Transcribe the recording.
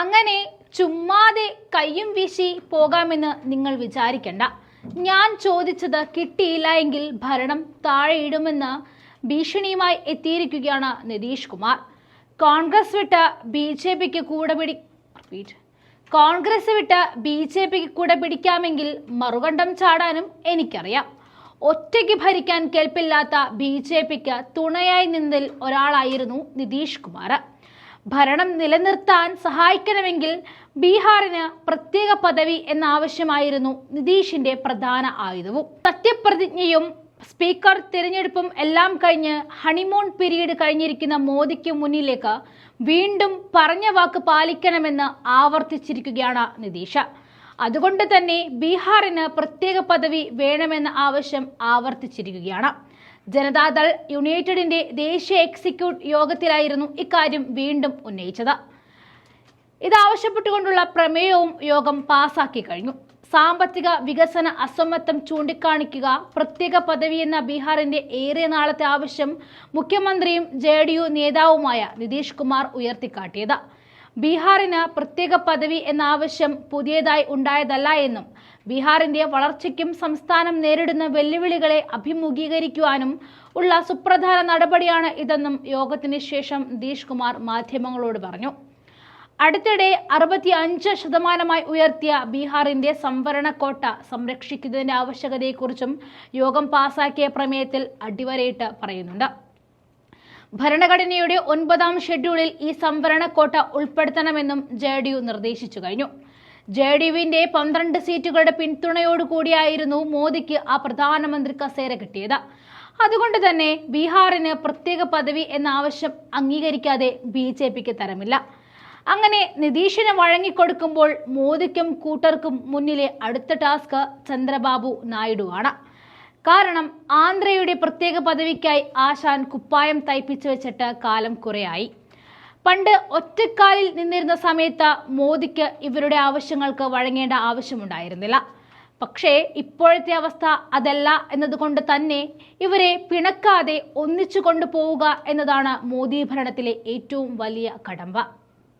അങ്ങനെ ചുമ്മാതെ കയ്യും വീശി പോകാമെന്ന് നിങ്ങൾ വിചാരിക്കണ്ട. ഞാൻ ചോദിച്ചത് കിട്ടിയില്ല എങ്കിൽ ഭരണം താഴെയിടുമെന്ന് ഭീഷണിയുമായി എത്തിയിരിക്കുകയാണ് നിതീഷ് കുമാർ. കോൺഗ്രസ് വിട്ട് ബി ജെ പിക്ക് കൂടെ പിടി കോൺഗ്രസ് വിട്ട് ബി ജെ പിക്ക് കൂടെ പിടിക്കാമെങ്കിൽ മറുകണ്ഠം ചാടാനും എനിക്കറിയാം. ഒറ്റയ്ക്ക് ഭരിക്കാൻ കേൾപ്പില്ലാത്ത ബി ജെ പിക്ക് തുണയായി നിന്നിൽ ഒരാളായിരുന്നു നിതീഷ് കുമാർ. ഭരണം നിലനിർത്താൻ സഹായിക്കണമെങ്കിൽ ബീഹാറിന് പ്രത്യേക പദവി എന്ന ആവശ്യമായിരുന്നു നിതീഷിന്റെ പ്രധാന ആയുധവും. സത്യപ്രതിജ്ഞയും സ്പീക്കർ തിരഞ്ഞെടുപ്പും എല്ലാം കഴിഞ്ഞ് ഹണിമൂൺ പീരീഡ് കഴിഞ്ഞിരിക്കുന്ന മോദിക്ക് മുന്നിലേക്ക് വീണ്ടും പറഞ്ഞ വാക്ക് പാലിക്കണമെന്ന് ആവർത്തിച്ചിരിക്കുകയാണ് നിതീഷ്. അതുകൊണ്ട് തന്നെ ബീഹാറിന് പ്രത്യേക പദവി വേണമെന്ന ആവശ്യം ആവർത്തിച്ചിരിക്കുകയാണ്. ജനതാദൾ യുണൈറ്റഡിന്റെ ദേശീയ എക്സിക്യൂട്ട് യോഗത്തിലായിരുന്നു ഇക്കാര്യം വീണ്ടും ഉന്നയിച്ചത്. ഇതാവശ്യപ്പെട്ടുകൊണ്ടുള്ള പ്രമേയവും യോഗം പാസാക്കി കഴിഞ്ഞു. സാമ്പത്തിക വികസന അസമത്വം ചൂണ്ടിക്കാണിക്കുക പ്രത്യേക പദവി എന്ന ബീഹാറിന്റെ ഏറെ നാളത്തെ ആവശ്യം മുഖ്യമന്ത്രിയും ജെ ഡി യു നേതാവുമായ നിതീഷ് കുമാർ ഉയർത്തിക്കാട്ടിയത്. ബീഹാറിന് പ്രത്യേക പദവി എന്ന ആവശ്യം പുതിയതായി ഉണ്ടായതല്ല എന്നും ബീഹാറിന്റെ വളർച്ചയ്ക്കും സംസ്ഥാനം നേരിടുന്ന വെല്ലുവിളികളെ അഭിമുഖീകരിക്കുവാനും ഉള്ള സുപ്രധാന നടപടിയാണ് ഇതെന്നും യോഗത്തിന് ശേഷം നിതീഷ് കുമാർ മാധ്യമങ്ങളോട് പറഞ്ഞു. അടുത്തിടെ അറുപത്തി അഞ്ച് ശതമാനമായി ഉയർത്തിയ ബീഹാറിന്റെ സംവരണ കോട്ട സംരക്ഷിക്കുന്നതിന്റെ ആവശ്യകതയെക്കുറിച്ചും യോഗം പാസാക്കിയ പ്രമേയത്തിൽ അടിവരയിട്ട് പറയുന്നുണ്ട്. ഭരണഘടനയുടെ ഒൻപതാം ഷെഡ്യൂളിൽ ഈ സംവരണ കോട്ട ഉൾപ്പെടുത്തണമെന്നും ജെ നിർദ്ദേശിച്ചു കഴിഞ്ഞു. ജെ ഡി യുവിന്റെ പന്ത്രണ്ട് സീറ്റുകളുടെ പിന്തുണയോടുകൂടിയായിരുന്നു മോദിക്ക് ആ പ്രധാനമന്ത്രി കസേര കിട്ടിയത്. അതുകൊണ്ട് തന്നെ ബീഹാറിന് പ്രത്യേക പദവി എന്ന ആവശ്യം അംഗീകരിക്കാതെ ബി ജെ പിക്ക് തരമില്ല. അങ്ങനെ നിതീഷിന് വഴങ്ങിക്കൊടുക്കുമ്പോൾ മോദിക്കും കൂട്ടർക്കും മുന്നിലെ അടുത്ത ടാസ്ക് ചന്ദ്രബാബു ആണ് കാരണം ആന്ധ്രയുടെ പ്രത്യേക പദവിക്കായി ആശാൻ കുപ്പായം തയ്പ്പിച്ചു വെച്ചിട്ട് കാലം കുറെയായി. പണ്ട് ഒറ്റക്കാലിൽ നിന്നിരുന്ന സമയത്ത് മോദിക്ക് ഇവരുടെ ആവശ്യങ്ങൾക്ക് വഴങ്ങേണ്ട ആവശ്യമുണ്ടായിരുന്നില്ല. പക്ഷേ ഇപ്പോഴത്തെ അവസ്ഥ അതല്ല എന്നതുകൊണ്ട് തന്നെ ഇവരെ പിണക്കാതെ ഒന്നിച്ചു കൊണ്ടുപോവുക എന്നതാണ് മോദി ഭരണത്തിലെ ഏറ്റവും വലിയ കടമ്പ.